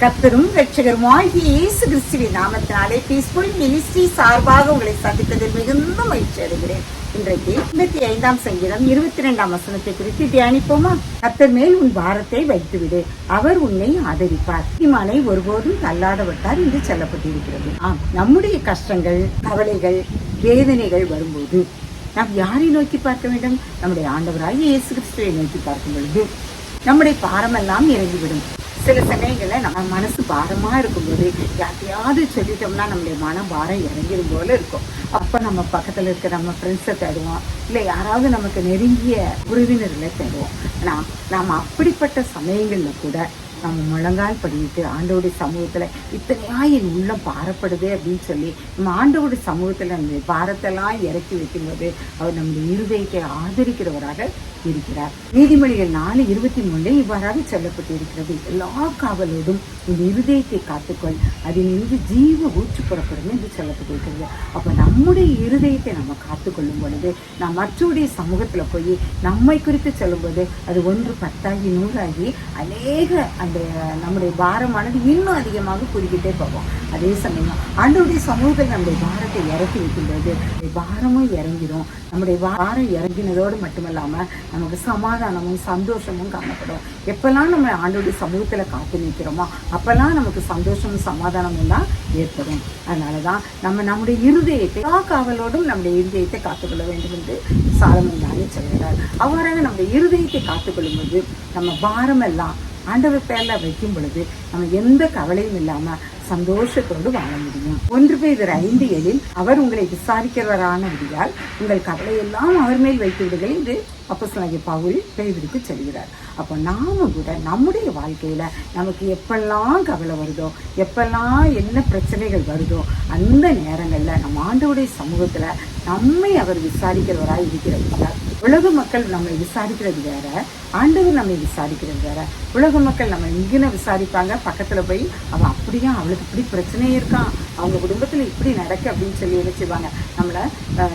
கத்தரும் ரட்சகருமாகிய இயேசு கிறிஸ்துவின் நாமத்தினாலே பீஸ்ஃபுல் மினிஸ்ட்ரி சார்பாக உங்களை சந்தித்ததில் மிகுந்த மகிழ்ச்சி அடைகிறேன். இன்றைக்கு இருபத்தி ஐந்தாம் சங்கீதம் இருபத்தி ரெண்டாம் வசனத்தை குறித்து தியானிப்போமா? கத்தர் மேல் உன் பாரத்தை வைத்துவிடு அவர் உன்னை ஆதரிப்பார். இமானை ஒருபோதும் தள்ளாதவட்டார் என்று சொல்லப்பட்டிருக்கிறது. ஆம் நம்முடைய கஷ்டங்கள் கவலைகள் வேதனைகள் வரும்போது நாம் யாரை நோக்கி பார்க்க வேண்டும்? நம்முடைய ஆண்டவராகிய இயேசு கிறிஸ்துவை நோக்கி பார்க்கும் பொழுது நம்முடைய பாரமெல்லாம் இறங்கிவிடும். சில சமயங்களில் நம்ம மனசு பாரமாக இருக்கும்போது யார்ட்டையாவது சொல்லிட்டோம்னா நம்மளுடைய மன பாரம் இறங்கிடும் போல இருக்கும். அப்போ நம்ம பக்கத்தில் இருக்க நம்ம ஃப்ரெண்ட்ஸை தேடுவோம். இல்லை யாராவது நமக்கு நெருங்கிய உறவினர்களை தேடுவோம். ஆனால் நாம் அப்படிப்பட்ட சமயங்களில் கூட நம்ம முழங்கால் படிட்டு ஆண்டோடைய சமூகத்தில் இத்தனையாக என் உள்ளம் பாரப்படுது அப்படின்னு சொல்லி நம்ம ஆண்டோடைய சமூகத்தில் அந்த பாரத்தெல்லாம் இறக்கி வைக்கும்போது அவர் நம்முடைய இருதயத்தை ஆதரிக்கிறவராக இருக்கிறார். நீதிமொழிகள் நாலு இருபத்தி மூணில் இவ்வாறாக சொல்லப்பட்டிருக்கிறது. எல்லா காவலோடும் உன் இருதயத்தை காத்துக்கொள். அதிலிருந்து ஜீவ ஊற்று புறப்படும் என்று சொல்லப்பட்டிருக்கிறது. அப்போ நம்முடைய இருதயத்தை நம்ம காத்துக்கொள்ளும் பொழுது நாம் மற்றவருடைய சமூகத்தில் போய் நம்மை குறித்து சொல்லும்போது அது ஒன்று பத்தாகி நூறாகி அநேக அந்த நம்முடைய பாரமானது இன்னும் அதிகமாக குறுக்கிட்டே போகும். அதே சமயம் ஆண்டோடைய சமூகத்தில் நம்முடைய பாரத்தை இறக்கி வைக்கின்றது. பாரமும் இறங்கிடும். நம்முடைய பாரம் இறங்கினதோடு மட்டுமல்லாமல் நமக்கு சமாதானமும் சந்தோஷமும் காணப்படும். எப்பெல்லாம் நம்ம ஆண்டோடைய சமூகத்தில் காத்து நிற்கிறோமோ அப்பெல்லாம் நமக்கு சந்தோஷமும் சமாதானமும் தான் ஏற்படும். அதனாலதான் நம்ம நம்முடைய இருதயத்தை காவலோடும் நம்முடைய இருதயத்தை காத்துக்கொள்ள வேண்டும் என்று சாலமன் ஞானி சொல்கிறார். அவ்வாறாக நம்முடைய இருதயத்தை காத்துக்கொள்ளும் போது நம்ம பாரமெல்லாம் ஆண்டவர் பேரில் வைக்கும் பொழுது நம்ம எந்த கவலையும் இல்லாமல் சந்தோஷத்தோடு வாழ முடியும். ஒன்று பேர் ஐந்து ஏழில் அவர் உங்களை விசாரிக்கிறவரானபடியால் உங்கள் கவலையெல்லாம் அவர் மேல் வைத்து விடுங்கள். என்று அப்போஸ்தலனாகிய பவுல் பேதுருக்கு சொல்கிறார். அப்போ நாம கூட நம்முடைய வாழ்க்கையில் நமக்கு எப்பெல்லாம் கவலை வருதோ எப்பெல்லாம் என்ன பிரச்சனைகள் வருதோ அந்த நேரங்களில் நம்ம ஆண்டவுடைய சமூகத்தில் நம்மை அவர் விசாரிக்கிறவராய் இருக்கிறார் உலக மக்கள் நம்மை விசாரிக்கிறது வேற. ஆண்டவர் நம்மை விசாரிக்கிறது வேற. உலக மக்கள் நம்ம இங்கேன்னு விசாரிப்பாங்க. பக்கத்தில் போய் அவன் அப்படியா அவளுக்கு இப்படி பிரச்சனையே இருக்கான் அவங்க குடும்பத்தில் இப்படி நடக்கு அப்படின்னு சொல்லி நினைச்சுவாங்க நம்மளை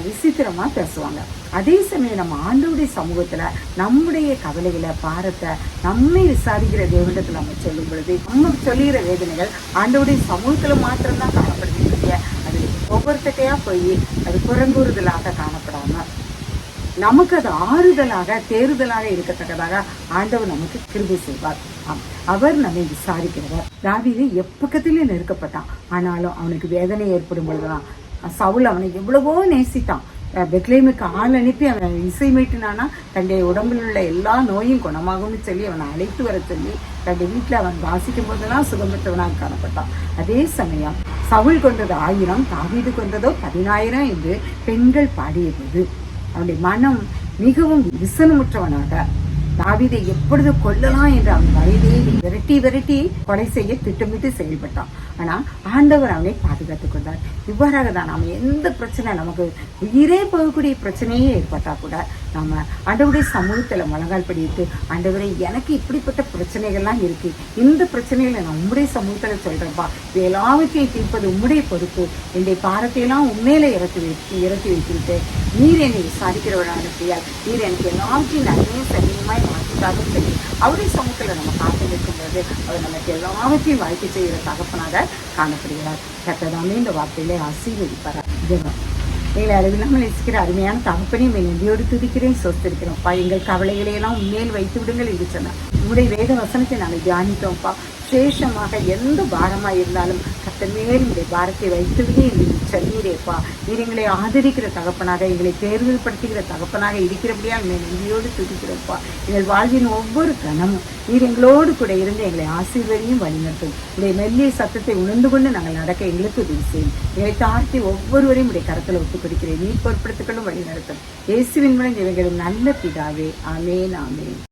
விசித்திரமாக பேசுவாங்க. அதே சமயம் நம்ம ஆண்டோடைய சமூகத்தில் நம்முடைய கவலைகளை பாரத்தை நம்மை விசாரிக்கிற தேவனிடத்துல நம்ம சொல்லும் பொழுது நம்ம சொல்லுகிற வேதனைகள் ஆண்டோடைய சமூகத்தில் மாத்திரம்தான் காணப்படுகிறது அது ஒவ்வொருத்தட்டையாக போய் அது புறங்கூறுதலாக காணப்படும். நமக்கு அது ஆறுதலாக தேறுதலாக இருக்கத்தக்கதாக ஆண்டவர் நமக்கு கிருபி செய்வார். அவர் நம்மை விசாரிக்கிறவர். தாவீது எப்பக்கத்திலே நெருக்கப்பட்டான். ஆனாலும் அவனுக்கு வேதனை ஏற்படும் பொழுதுதான் சவுல் அவனை எவ்வளவோ நேசித்தான். பெத்லேமுக்கு ஆள் அனுப்பி அவன் இசை மீட்டினானா தன்னுடைய உடம்பில் உள்ள எல்லா நோயும் குணமாகும்னு சொல்லி அவனை அழைத்து வர சொல்லி தன்னுடைய வீட்டில் அவன் வாசிக்கும் போதெல்லாம் சுகம் பெற்றவனாக காணப்பட்டான். அதே சமயம் சவுல் கொண்டது ஆயிரம் தாவீது கொண்டதோ பதினாயிரம் என்று பெண்கள் பாடிய போது அவனுடைய மனம் மிகவும் விசனமுற்றவனாக. தாவிதை எப்பொழுது கொல்லலாம் என்று அவன் வயதை விரட்டி விரட்டி கொலை செய்ய திட்டமிட்டு செயல்பட்டான். ஆனால் ஆண்டவர் அவனை பாதுகாத்துக் கொண்டார். இவ்வாறாக தான் நாம் எந்த பிரச்சனை நமக்கு உயிரே போகக்கூடிய பிரச்சனையே ஏற்பட்டால் கூட நாம் ஆண்டவருடைய சமூகத்தில் முழங்கால் படிட்டு ஆண்டவரை எனக்கு இப்படிப்பட்ட பிரச்சனைகள்லாம் இருக்குது இந்த பிரச்சனைகளை நான் உம்முடைய சமூகத்தில் சொல்கிறப்பா இது எல்லாவற்றையும் தீர்ப்பது உம்முடைய பொறுப்பு. என்னுடைய பாரத்தை எல்லாம் உண்மையில இறக்கி வைத்து இறக்கி வைத்துவிட்டு நீர் என்னை விசாரிக்கிறவரான பிரியால் நீர் எனக்கு எல்லாவற்றையும் நன்மையும் சரியமாய் மாற்றிட்டாலும் சரி அவருடைய சமூகத்தில் நம்ம காத்து நிற்கும்போது அவர் நமக்கு எல்லாவற்றையும் வாழ்க்கை செய்கிற தகப்பனாக காணப்படுகிறார். கட்டதாமே இந்த வார்த்தையிலே ஆசீர்வதிப்பார் ஜெபம். நீங்கள் அறிவில்லாமல் நேசிக்கிற அருமையான தகப்பனை உண்மை நன்றியோடு துதிக்கிறேன் சொத்திருக்கிறோம்ப்பா எங்கள் கவலைகளையெல்லாம் மேல் வைத்து விடுங்கள் என்று சொன்னார். உங்களுடைய வேத வசனத்தை நாங்கள் தியானித்தோம்ப்பா சேஷமாக எந்த பாரமாக இருந்தாலும் கத்தர் மேல் உடைய பாரத்தை வைத்து எங்களுக்கு சொன்னீரேப்பா நீர் எங்களை ஆதரிக்கிற தகப்பனாக எங்களை தேர்தல்படுத்துகிற தகப்பனாக இருக்கிறபடியால் எங்களை நன்றியோடு துதிக்கிறோம்ப்பா எங்கள் வாழ்வின் ஒவ்வொரு கணமும் நீர் எங்களோடு கூட இருந்து எங்களை ஆசீர்வதியும் வழிநடத்தும். உடைய மெல்லிய சத்தத்தை உணர்ந்து கொண்டு நாங்கள் நடக்க எங்களுக்கு உதவி செய்யும். எங்களை தாழ்த்தி ஒவ்வொருவரையும் உடைய கரத்தில் ஒத்துக் கொடுக்கிறேன் நீர் பொறுப்படுத்திக்கொள்ளும் வழிநடத்தும். இயேசுவின் மூலம் இவைகளும் நல்ல பிதாவே. ஆமேன் ஆமேன்.